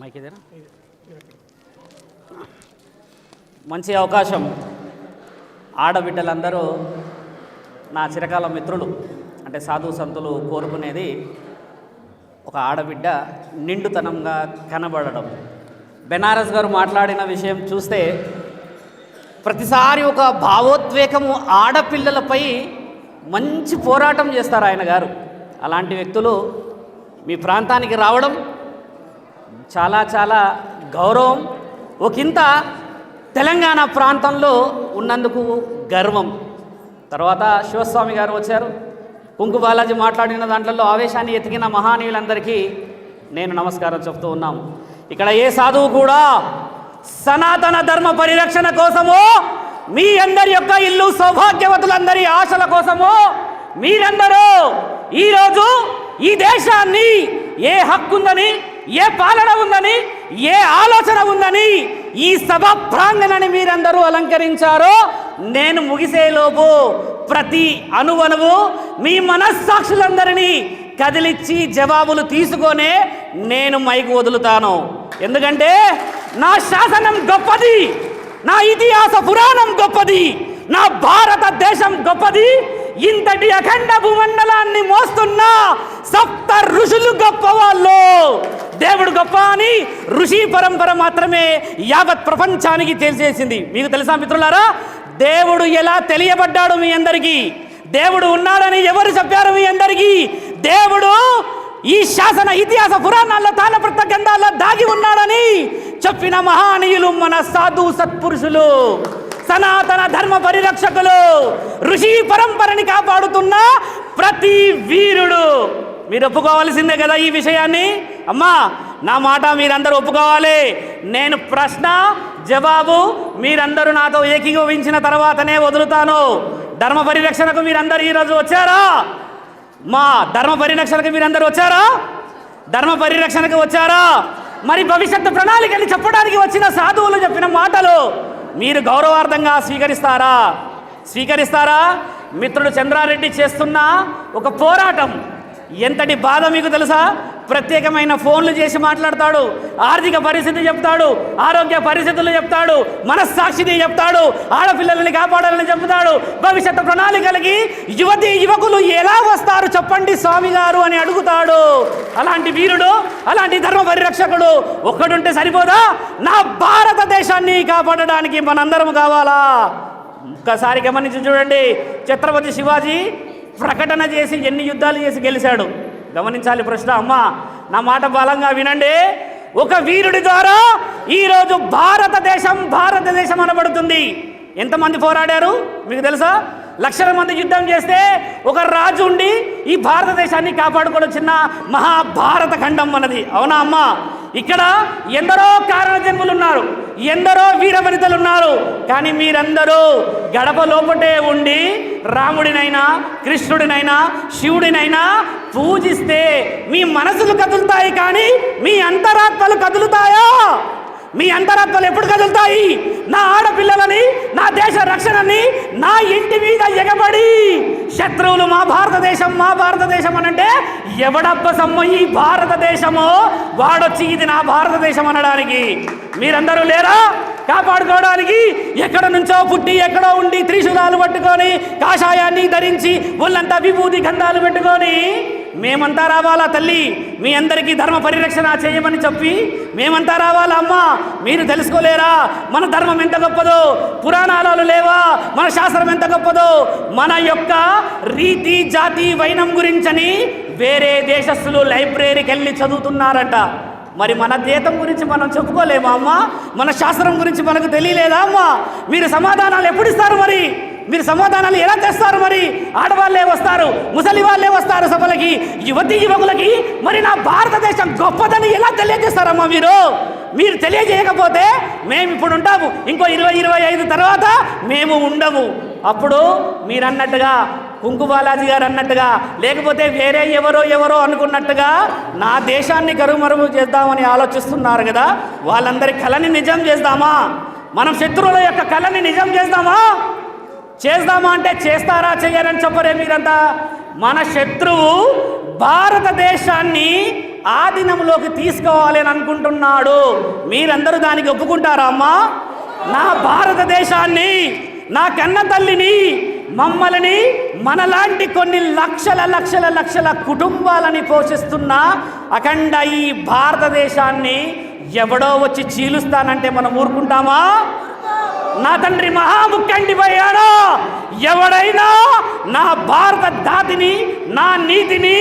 Mic మంచి అవకాశం. ఆడబిడ్డలందరూ నా చిరకాల మిత్రులు అంటే సాధు సంతులు కోరుకునేది ఒక ఆడబిడ్డ నిండుతనంగా కనబడడం. బెనారస్ గారు మాట్లాడిన విషయం చూస్తే ప్రతిసారి ఒక భావోద్వేగము ఆడపిల్లలపై మంచి పోరాటం చేస్తారు ఆయన గారు. అలాంటి వ్యక్తులు మీ ప్రాంతానికి రావడం చాలా చాలా గౌరవం. ఒకంత తెలంగాణ ప్రాంతంలో ఉన్నందుకు గర్వం. తర్వాత శివస్వామి గారు వచ్చారు. కుంకు బాలాజీ మాట్లాడిన దాంట్లో ఆవేశాన్ని ఎతికిన మహానీయులందరికీ నేను నమస్కారం చెప్తూ ఉన్నాము ఇక్కడ ఏ సాధువు కూడా సనాతన ధర్మ పరిరక్షణ కోసము మీ అందరి యొక్క ఇల్లు సౌభాగ్యవతులందరి ఆశల కోసము మీరందరూ ఈరోజు ఈ దేశాన్ని ఏ హక్కుందని ఏ పాలన ఉందని ఏ ఆలోచన ఉందని ఈ సభ ప్రాంగణాన్ని మీరందరూ అలంకరించారో నేను ముగిసేలోపు ప్రతి అణువణువు మీ మనస్సాక్షులందరినీ కదిలిచ్చి జవాబులు తీసుకొనే నేను మైకు వదులుతాను. ఎందుకంటే నా శాసనం గొప్పది నా ఇతిహాస పురాణం గొప్పది నా భారతదేశం గొప్పది ఇంతటి అఖండ భూమండలాన్ని మోస్తున్న సప్త ఋషులు గొప్ప వాళ్ళు దేవుడు గొప్ప అని ఋషి పరంపర మాత్రమే యావత్ ప్రపంచానికి తెలిసేసింది. మీకు తెలుసా మిత్రులారా? దేవుడు ఎలా తెలియబడ్డాడు మీ అందరికీ? దేవుడు ఉన్నాడని ఎవరు చెప్పారు మీ అందరికీ? దేవుడు ఈ శాసన ఇతిహాస పురాణాల్లో తాళపత్ర గ్రంథాల్లో దాగి ఉన్నాడని చెప్పిన మహానీయులు మన సాధు సత్పురుషులు సనాతన ధర్మ పరిరక్షకులు ఋషి పరంపరని కాపాడుతున్న ప్రతి వీరుడు. మీరు ఒప్పుకోవాల్సిందే కదా ఈ విషయాన్ని? అమ్మా నా మాట మీరందరూ ఒప్పుకోవాలి. నేను ప్రశ్న జవాబు మీరందరూ నాతో ఏకీభవించిన తర్వాతనే వదులుతాను. ధర్మ పరిరక్షణకు మీరందరూ ఈరోజు వచ్చారా? మా ధర్మ పరిరక్షణకు మీరందరూ వచ్చారా? ధర్మ పరిరక్షణకు వచ్చారా? మరి భవిష్యత్తు ప్రణాళికని చెప్పడానికి వచ్చిన సాధువులు చెప్పిన మాటలు మీరు గౌరవార్థంగా స్వీకరిస్తారా? స్వీకరిస్తారా? మిత్రుడు చంద్రారెడ్డి చేస్తున్న ఒక పోరాటం. ఎంతటి బాధ మీకు తెలుసా? ప్రత్యేకమైన ఫోన్లు చేసి మాట్లాడతాడు ఆర్థిక పరిస్థితి చెప్తాడు ఆరోగ్య పరిస్థితులు చెప్తాడు మనస్సాక్షిని చెప్తాడు ఆడపిల్లల్ని కాపాడాలని చెప్తాడు. భవిష్యత్తు ప్రణాళికలకి యువతి యువకులు ఎలా వస్తారు చెప్పండి స్వామి గారు అని అడుగుతాడు. అలాంటి వీరుడు అలాంటి ధర్మ పరిరక్షకుడు ఒక్కడుంటే సరిపోదా? నా భారతదేశాన్ని కాపాడడానికి మనందరం కావాలా? ఒక్కసారి గమనించి చూడండి. ఛత్రపతి శివాజీ ప్రకటన చేసి ఎన్ని యుద్ధాలు చేసి గెలిచాడు? గమనించాలి ప్రశ్న. అమ్మ నా మాట బలంగా వినండి. ఒక వీరుడి ద్వారా ఈరోజు భారతదేశం భారతదేశం అనబడుతుంది. ఎంతమంది పోరాడారు? మీకు తెలుసా? లక్షల మంది యుద్ధం చేస్తే ఒక రాజు ఉండి ఈ భారతదేశాన్ని కాపాడుకోవడం చిన్న మహాభారత ఖండం మనది అవునా అమ్మా? ఇక్కడ ఎందరో కారణ జన్ములు ఉన్నారు ఎందరో వీరవనితలు ఉన్నారు కానీ మీరందరూ గడప లోపటే ఉండి రాముడినైనా కృష్ణుడినైనా శివుడినైనా పూజిస్తే మీ మనసులు కదులుతాయి కానీ మీ అంతరాత్మలు కదులుతాయా? మీ అంతరాత్మలు ఎప్పుడు కదులుతాయి? నా ఆడపిల్లలని నా దేశ రక్షణని నా ఇంటి మీద ఎగబడి శత్రువులు మా భారతదేశం మా భారతదేశం అని అంటే ఎవడప్ప సమ్మ ఈ భారతదేశమో? వాడొచ్చి ఇది నా భారతదేశం అనడానికి. మీరందరూ లేరా? కాపాడుకోవడానికి ఎక్కడ నుంచో పుట్టి ఎక్కడో ఉండి త్రిశూలాలు పట్టుకొని కాషాయాన్ని ధరించి ఒళ్ళంతా విభూతి గంధాలు పెట్టుకొని మేమంతా రావాలా తల్లి? మీ అందరికీ ధర్మ పరిరక్షణ చేయమని చెప్పి మేమంతా రావాలా అమ్మా? మీరు తెలుసుకోలేరా? మన ధర్మం ఎంత గొప్పదో? పురాణాలు లేవా? మన శాస్త్రం ఎంత గొప్పదో? మన యొక్క రీతి జాతి వైనం గురించని వేరే దేశస్తులు లైబ్రరీకి వెళ్ళి చదువుతున్నారట. మరి మన జీతం గురించి మనం చెప్పుకోలేమా అమ్మా? మన శాస్త్రం గురించి మనకు తెలియలేదా అమ్మా? మీరు సమాధానాలు ఎప్పుడు ఇస్తారు మరి? మీరు సమాధానాలు ఎలా తెస్తారు మరి? ఆడవాళ్ళే వస్తారు ముసలి వాళ్ళే వస్తారు సభలకి యువతి యువకులకి. మరి నా భారతదేశం గొప్పదని ఎలా తెలియజేస్తారమ్మా మీరు? మీరు తెలియజేయకపోతే మేము ఇప్పుడు ఉంటాము. ఇంకో ఇరవై ఇరవై ఐదు తర్వాత మేము ఉండము. అప్పుడు మీరు అన్నట్టుగా కుంకు బాలాజీ గారు అన్నట్టుగా లేకపోతే వేరే ఎవరో ఎవరో అనుకున్నట్టుగా నా దేశాన్ని కరుమరుగు చేద్దామని ఆలోచిస్తున్నారు కదా వాళ్ళందరి కళని నిజం చేద్దామా? మనం శత్రువుల యొక్క కళని నిజం చేద్దామా? చేద్దామా అంటే చేస్తారా చెయ్యరని చెప్పరే మీరంతా. మన శత్రువు భారతదేశాన్ని ఆధీనంలోకి తీసుకోవాలి అని అనుకుంటున్నాడు. మీరందరూ దానికి ఒప్పుకుంటారా అమ్మా? నా భారతదేశాన్ని నా కన్న తల్లిని మమ్మల్ని మనలాంటి కొన్ని లక్షల లక్షల లక్షల కుటుంబాలని పోషిస్తున్న అఖండ ఈ భారతదేశాన్ని ఎవడో వచ్చి చీలుస్తానంటే మనం ఊరుకుంటామా? నా తండ్రి మహాముఖ్యండిపోయాడు ఎవడైనా నా భారత జాతిని నా నీతిని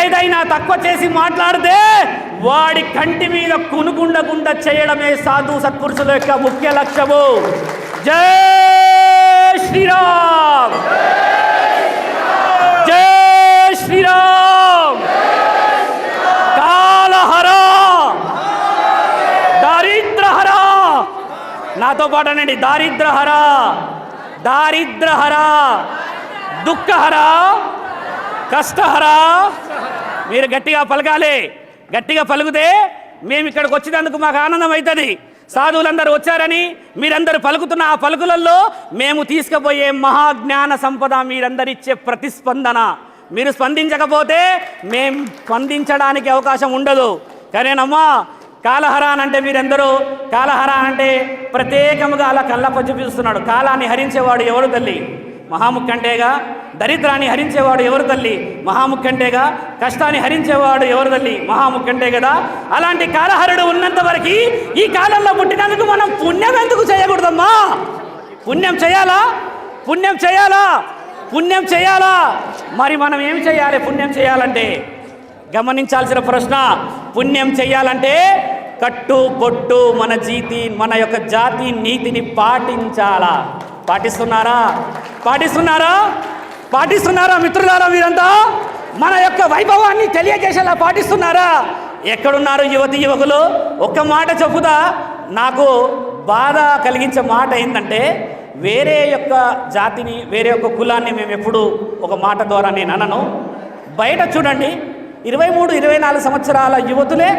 ఏదైనా తక్కువ చేసి మాట్లాడితే వాడి కంటి మీద కునుగుండకుండా చేయడమే సాధు సత్పురుషుల యొక్క ముఖ్య లక్ష్యము. జై శ్రీరామ్! జై శ్రీరామ్ కాలహరా దారిద్రహర నాతో పాటు అనండి. దారిద్రహర దారిద్రహర దుఃఖహర కష్టహర. మీరు గట్టిగా పలకాలి. గట్టిగా పలుకుతే మేము ఇక్కడికి వచ్చినందుకు మాకు ఆనందం అవుతుంది సాధువులందరూ వచ్చారని మీరందరూ పలుకుతున్న ఆ పలుకులలో మేము తీసుకుపోయే మహాజ్ఞాన సంపద మీరందరిచ్చే ప్రతిస్పందన. మీరు స్పందించకపోతే మేం స్పందించడానికి అవకాశం ఉండదు. కానేనమ్మా కాలహరాన్ అంటే మీరెందరూ? కాలహరాన్ అంటే ప్రత్యేకముగా అలా కళ్ళప్ప చూపిస్తున్నాడు కాలాన్ని హరించేవాడు ఎవరు తల్లి? మహాముఖంటేగా దరిద్రాన్ని హరించేవాడు ఎవరు తల్లి? మహాముఖంటేగా కష్టాన్ని హరించేవాడు ఎవరు తల్లి? మహాముఖంటే కదా అలాంటి కాలహరుడు ఉన్నంత వరకు ఈ కాలంలో పుట్టినందుకు మనం పుణ్యం ఎందుకు చేయకూడదమ్మా? పుణ్యం చేయాలా? పుణ్యం చేయాలా? పుణ్యం చేయాలా? మరి మనం ఏం చేయాలి పుణ్యం చేయాలంటే? గమనించాల్సిన ప్రశ్న పుణ్యం చేయాలంటే కట్టు బొట్టు మన జీతి మన యొక్క జాతి నీతిని పాటించాలా? పాటిస్తున్నారా? పాటిస్తున్నారా? పాటిస్తున్నారా మిత్రులారా మీరంతా? మన యొక్క వైభవాన్ని తెలియజేసేలా పాటిస్తున్నారా? ఎక్కడున్నారు యువతి యువకులు? ఒక్క మాట చెప్పుదా నాకు బాధ కలిగించే మాట ఏంటంటే వేరే యొక్క జాతిని వేరే యొక్క కులాన్ని మేము ఎప్పుడు ఒక మాట ద్వారా నేను అనను. బయట చూడండి ఇరవై మూడు ఇరవై నాలుగు సంవత్సరాల యువతులే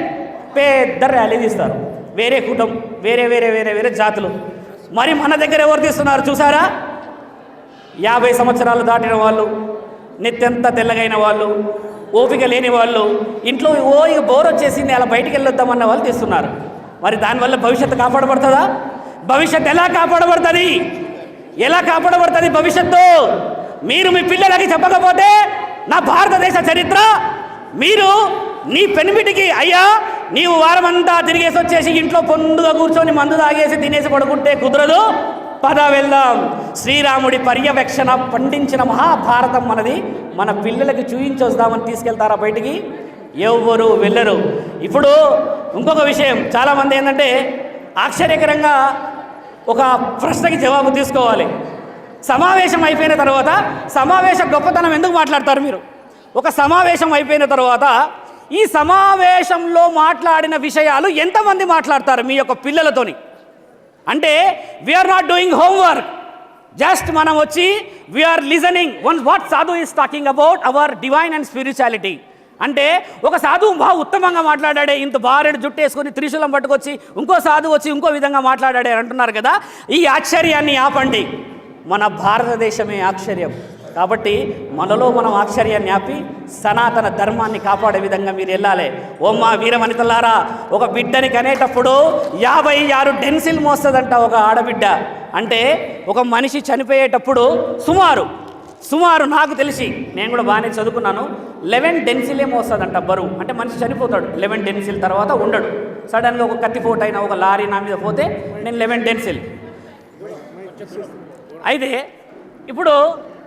పెద్ద ర్యాలీ తీస్తారు. వేరే కుటుంబం వేరే వేరే వేరే వేరే జాతులు. మరి మన దగ్గర ఎవరు తీస్తున్నారు చూసారా? యాభై సంవత్సరాలు దాటిన వాళ్ళు నిత్యంత తెల్లగైన వాళ్ళు ఓపిక లేని వాళ్ళు ఇంట్లో ఓ ఇక బోర్ వచ్చేసింది అలా బయటికి వెళ్ళొద్దామన్న వాళ్ళు తీస్తున్నారు. మరి దానివల్ల భవిష్యత్తు కాపాడబడుతుందా? భవిష్యత్తు ఎలా కాపాడబడుతుంది? ఎలా కాపాడబడుతుంది భవిష్యత్తు? మీరు మీ పిల్లలకి చెప్పకపోతే నా భారతదేశ చరిత్ర మీరు నీ పెనిమిటికి అయ్యా నీవు వారమంతా తిరిగేసి వచ్చేసి ఇంట్లో పొందుగా కూర్చొని మందు తాగేసి తినేసి పడుకుంటే కుదరదు. పద వెళ్దాం. శ్రీరాముడి పర్యవేక్షణ పండించిన మహాభారతం మనది. మన పిల్లలకి చూయించొస్తామని తీసుకెళ్తారా బయటికి? ఎవ్వరు వెళ్ళరు. ఇప్పుడు ఇంకొక విషయం. చాలామంది ఏంటంటే ఆశ్చర్యకరంగా ఒక ప్రశ్నకి జవాబు తీసుకోవాలి. సమావేశం అయిపోయిన తర్వాత సమావేశ గొప్పతనం ఎందుకు మాట్లాడతారు మీరు? ఒక సమావేశం అయిపోయిన తర్వాత ఈ సమావేశంలో మాట్లాడిన విషయాలు ఎంతమంది మాట్లాడతారు మీ యొక్క పిల్లలతోని? అంటే we're not doing homework just మనం వచ్చి we're listening one what sadhu is talking about our divine and spirituality అంటే ఒక సాధువు బాగా ఉత్తమంగా మాట్లాడాడే ఇంత బారెడు జుట్టు వేసుకొని త్రిశూలం పట్టుకొచ్చి ఇంకో సాధువు వచ్చి ఇంకో విధంగా మాట్లాడాడే అంటున్నారు కదా ఈ ఆశ్చర్యాన్ని ఆపండి. మన భారతదేశమే ఆశ్చర్యం. కాబట్టి మనలో మనం ఆశ్చర్యాన్ని ఆపి సనాతన ధర్మాన్ని కాపాడే విధంగా మీరు వెళ్ళాలి. ఓ మా వీరవనితలారా ఒక బిడ్డని కనేటప్పుడు యాభై ఆరు డెన్సిల్ మోస్తుందంట ఒక ఆడబిడ్డ. అంటే ఒక మనిషి చనిపోయేటప్పుడు సుమారు సుమారు నాకు తెలిసి నేను కూడా బాగానే చదువుకున్నాను లెవెన్ డెన్సిలే మోస్తుందంట బరువు. అంటే మనిషి చనిపోతాడు లెవెన్ డెన్సిల్ తర్వాత ఉండడు. సడన్గా ఒక కత్తిపోటు అయినా ఒక లారీ నా మీద పోతే నేను లెవెన్ డెన్సిల్. అయితే ఇప్పుడు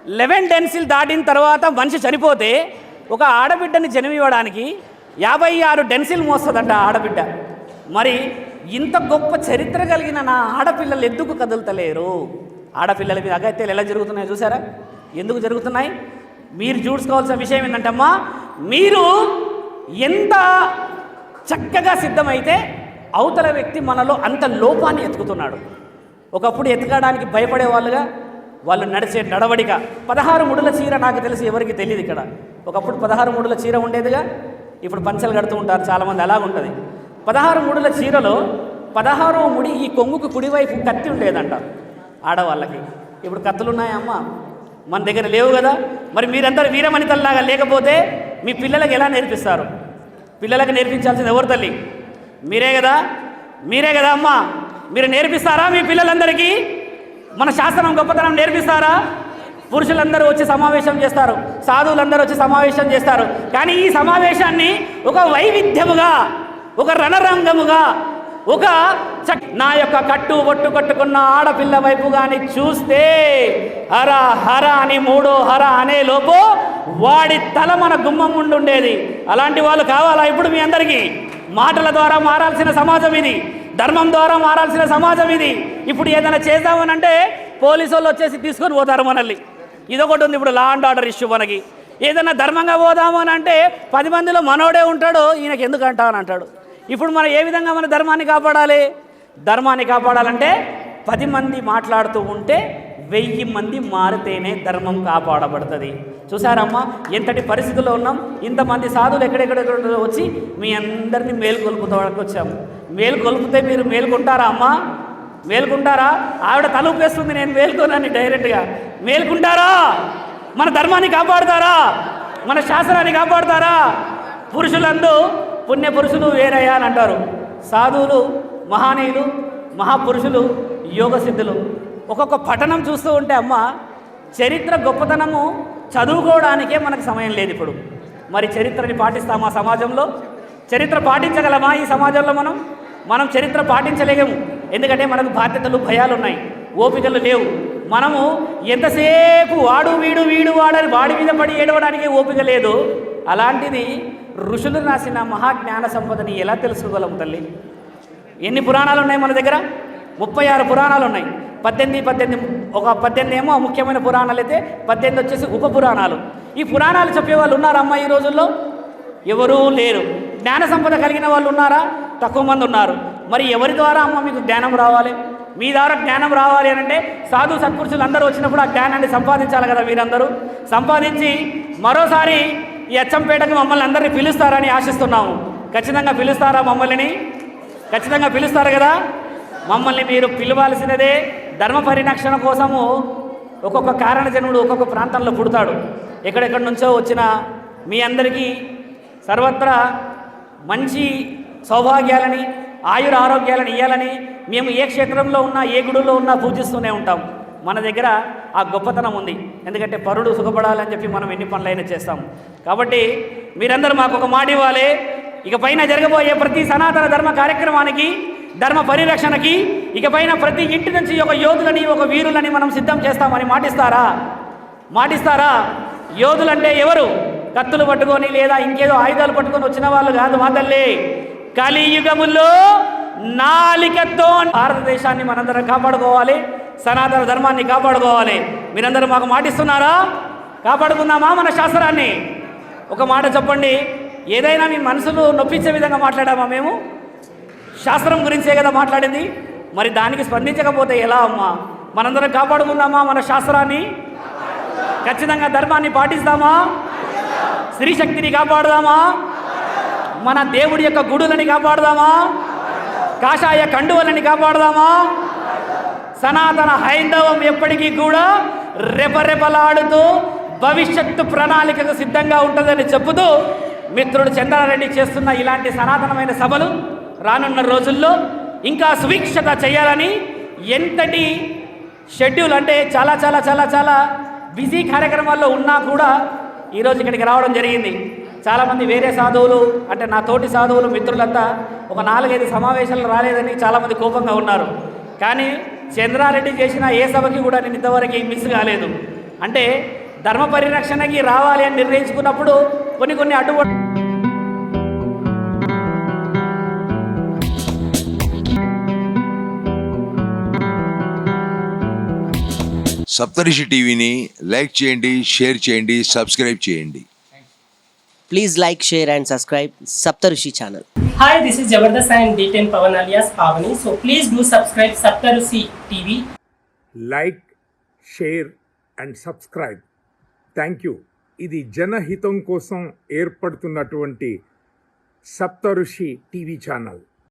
లెవెన్ డెన్సిల్ దాటిన తర్వాత మనిషి చనిపోతే ఒక ఆడబిడ్డని జన్మివ్వడానికి యాభై ఆరు డెన్సిల్ మోస్తుందంట ఆడబిడ్డ. మరి ఇంత గొప్ప చరిత్ర కలిగిన నా ఆడపిల్లలు ఎందుకు కదులుతలేరు? ఆడపిల్లల మీద అగత్యాలు ఎలా జరుగుతున్నాయో చూసారా? ఎందుకు జరుగుతున్నాయి? మీరు చూసుకోవాల్సిన విషయం ఏంటంటమ్మా మీరు ఎంత చక్కగా సిద్ధమైతే అవతల వ్యక్తి మనలో అంత లోపాన్ని ఎత్తుకుతున్నాడు. ఒకప్పుడు ఎతకడానికి భయపడే వాళ్ళుగా వాళ్ళు నడిచే నడవడిక. పదహారు ముడుల చీర నాకు తెలిసి ఎవరికి తెలియదు ఇక్కడ. ఒకప్పుడు పదహారు ముడుల చీర ఉండేదిగా ఇప్పుడు పంచలు కడుతూ ఉంటారు చాలామంది అలా ఉంటుంది. పదహారు ముడుల చీరలో పదహారో ముడి ఈ కొంగుకు కుడివైపు కత్తి ఉండేదంట ఆడవాళ్ళకి. ఇప్పుడు కత్తులు మన దగ్గర లేవు కదా. మరి మీరందరూ వీరమణితల్లాగా లేకపోతే మీ పిల్లలకి ఎలా నేర్పిస్తారు? పిల్లలకు నేర్పించాల్సింది ఎవరు తల్లి? మీరే కదా? మీరే కదా అమ్మా? మీరు నేర్పిస్తారా మీ పిల్లలందరికీ? మన శాస్త్రం గొప్పతనం నేర్పిస్తారా? పురుషులందరూ వచ్చి సమావేశం చేస్తారు సాధువులందరూ వచ్చి సమావేశం చేస్తారు. కానీ ఈ సమావేశాన్ని ఒక వైవిధ్యముగా ఒక రణరంగముగా ఒక నా యొక్క కట్టు ఒట్టు కట్టుకున్న ఆడపిల్ల వైపు కానీ చూస్తే హర హర అని మూడో హర అనే లోపు వాడి తల మన గుమ్మం ముందు ఉండేది అలాంటి వాళ్ళు కావాలా ఇప్పుడు మీ అందరికీ? మాటల ద్వారా మారాల్సిన సమాజం ఇది. ధర్మం ద్వారా మారాల్సిన సమాజం ఇది. ఇప్పుడు ఏదైనా చేద్దామనంటే పోలీసు వాళ్ళు వచ్చేసి తీసుకొని పోతారు మనల్ని. ఇదొకటి ఉంది ఇప్పుడు లా అండ్ ఆర్డర్ ఇష్యూ మనకి. ఏదైనా ధర్మంగా పోదాము అని అంటే పది మందిలో మనోడే ఉంటాడు ఈయనకి ఎందుకు అంటా అని అంటాడు. ఇప్పుడు మనం ఏ విధంగా మన ధర్మాన్ని కాపాడాలి? ధర్మాన్ని కాపాడాలంటే పది మంది మాట్లాడుతూ ఉంటే వెయ్యి మంది మారితేనే ధర్మం కాపాడబడుతుంది. చూసారమ్మా ఎంతటి పరిస్థితుల్లో ఉన్నాం? ఇంతమంది సాధువులు ఎక్కడెక్కడెక్కడ వచ్చి మీ అందరినీ మేలుకొల్పుతానికి వచ్చాము మేలుకొల్పితే మీరు మేలుకుంటారా అమ్మా? మేలుకుంటారా? ఆవిడ తలుపేస్తుంది నేను మేలుకోనని డైరెక్ట్గా. మేలుకుంటారా? మన ధర్మాన్ని కాపాడుతారా? మన శాస్త్రాన్ని కాపాడుతారా? పురుషులందు పుణ్య పురుషులు వేరయ్యా అని అంటారు. సాధువులు మహానీయులు మహాపురుషులు యోగ సిద్ధులు. ఒక్కొక్క పఠనం చూస్తూ ఉంటే అమ్మ చరిత్ర గొప్పతనము చదువుకోవడానికే మనకు సమయం లేదు ఇప్పుడు. మరి చరిత్రని పాటిస్తామా సమాజంలో? చరిత్ర పాటించగలమా ఈ సమాజంలో మనం? మనం చరిత్ర పాటించలేము. ఎందుకంటే మనకు బాధ్యతలు భయాలు ఉన్నాయి. ఓపికలు లేవు. మనము ఎంతసేపు వాడు వీడు వీడు వాడని వాడి మీద పడి ఏడవడానికి ఓపిక లేదు. అలాంటిది ఋషులు రాసిన మహాజ్ఞాన సంపదని ఎలా తెలుసుకోగలం తల్లి? ఎన్ని పురాణాలు ఉన్నాయి మన దగ్గర? ముప్పై ఆరు పురాణాలు ఉన్నాయి. పద్దెనిమిది పద్దెనిమిది ఒక పద్దెనిమిది ఏమో ముఖ్యమైన పురాణాలు అయితే పద్దెనిమిది వచ్చేసి ఉప పురాణాలు. ఈ పురాణాలు చెప్పే వాళ్ళు ఉన్నారమ్మా ఈ రోజుల్లో? ఎవరూ లేరు. జ్ఞాన సంపద కలిగిన వాళ్ళు ఉన్నారా? తక్కువ మంది ఉన్నారు. మరి ఎవరి ద్వారా అమ్మ మీకు జ్ఞానం రావాలి? మీ ద్వారా జ్ఞానం రావాలి అని అంటే సాధు సత్పురుషులు అందరూ వచ్చినప్పుడు ఆ జ్ఞానాన్ని సంపాదించాలి కదా మీరందరూ? సంపాదించి మరోసారి ఈ అచ్చంపేటకు మమ్మల్ని అందరినీ పిలుస్తారని ఆశిస్తున్నాము. ఖచ్చితంగా పిలుస్తారా మమ్మల్ని? ఖచ్చితంగా పిలుస్తారు కదా? మమ్మల్ని మీరు పిలవాల్సినదే ధర్మ పరిరక్షణ కోసము ఒక్కొక్క కారణజనుడు ఒక్కొక్క ప్రాంతంలో పుడతాడు. ఎక్కడెక్కడి నుంచో వచ్చిన మీ అందరికీ సర్వత్రా మంచి సౌభాగ్యాలని ఆయుర ఆరోగ్యాలను ఇవ్వాలని మేము ఏ క్షేత్రంలో ఉన్నా ఏ గుడిలో ఉన్నా పూజిస్తూనే ఉంటాం. మన దగ్గర ఆ గొప్పతనం ఉంది. ఎందుకంటే పరుడు సుఖపడాలని చెప్పి మనం ఎన్ని పనులైనా చేస్తాం. కాబట్టి మీరందరూ మాకు ఒక మాట ఇవ్వాలి. ఇక పైన జరగబోయే ప్రతి సనాతన ధర్మ కార్యక్రమానికి ధర్మ పరిరక్షణకి ఇక పైన ప్రతి ఇంటి నుంచి ఒక యోధులని ఒక వీరులని మనం సిద్ధం చేస్తామని మాటిస్తారా? మాటిస్తారా? యోధులంటే ఎవరు? కత్తులు పట్టుకొని లేదా ఇంకేదో ఆయుధాలు పట్టుకొని వచ్చిన వాళ్ళు కాదు మా తల్లి. కలియుగములో నాలికతో భారతదేశాన్ని మనందరం కాపాడుకోవాలి సనాతన ధర్మాన్ని కాపాడుకోవాలి. మీరందరూ మాకు మాటిస్తున్నారా? కాపాడుకుందామా మన శాస్త్రాన్ని? ఒక మాట చెప్పండి. ఏదైనా మీ మనసును నొప్పించే విధంగా మాట్లాడామా మేము? శాస్త్రం గురించే కదా మాట్లాడింది. మరి దానికి స్పందించకపోతే ఎలా అమ్మా? మనందరం కాపాడుకుందామా మన శాస్త్రాన్ని? ఖచ్చితంగా ధర్మాన్ని పాటిస్తామా? స్త్రీ శక్తిని కాపాడుదామా? మన దేవుడి యొక్క గుడులని కాపాడుదామా? కాషాయ కండువలని కాపాడుదామా? సనాతన హైందవం ఎప్పటికీ కూడా రెపరెపలాడుతూ భవిష్యత్తు ప్రణాళికకు సిద్ధంగా ఉంటుందని చెబుతూ మిత్రుడు చంద్రారెడ్డి చేస్తున్న ఇలాంటి సనాతనమైన సభలు రానున్న రోజుల్లో ఇంకా సువీక్షత చేయాలని ఎంతటి షెడ్యూల్ అంటే చాలా చాలా చాలా చాలా బిజీ కార్యక్రమాల్లో ఉన్నా కూడా ఈరోజు ఇక్కడికి రావడం జరిగింది. చాలామంది వేరే సాధువులు అంటే నా తోటి సాధువులు మిత్రులంతా ఒక నాలుగైదు సమావేశాలు రాలేదని చాలామంది కోపంగా ఉన్నారు. కానీ చంద్రారెడ్డి చేసిన ఏ సభకి కూడా నేను ఇంతవరకు మిస్ కాలేదు. అంటే ధర్మ పరిరక్షణకి రావాలి అని నిర్ణయించుకున్నప్పుడు కొన్ని కొన్ని అటు సప్తరిషి టీవీని లైక్ చేయండి షేర్ చేయండి సబ్స్క్రైబ్ చేయండి. Please like share and subscribe Saptarishi channel hi this is Jabardasth and D Pavan alias Pavani so please do subscribe Saptarishi TV like share and subscribe thank you ఇది జనహితం కోసం ఏర్పడుతున్నటువంటి సప్తఋషి TV channel.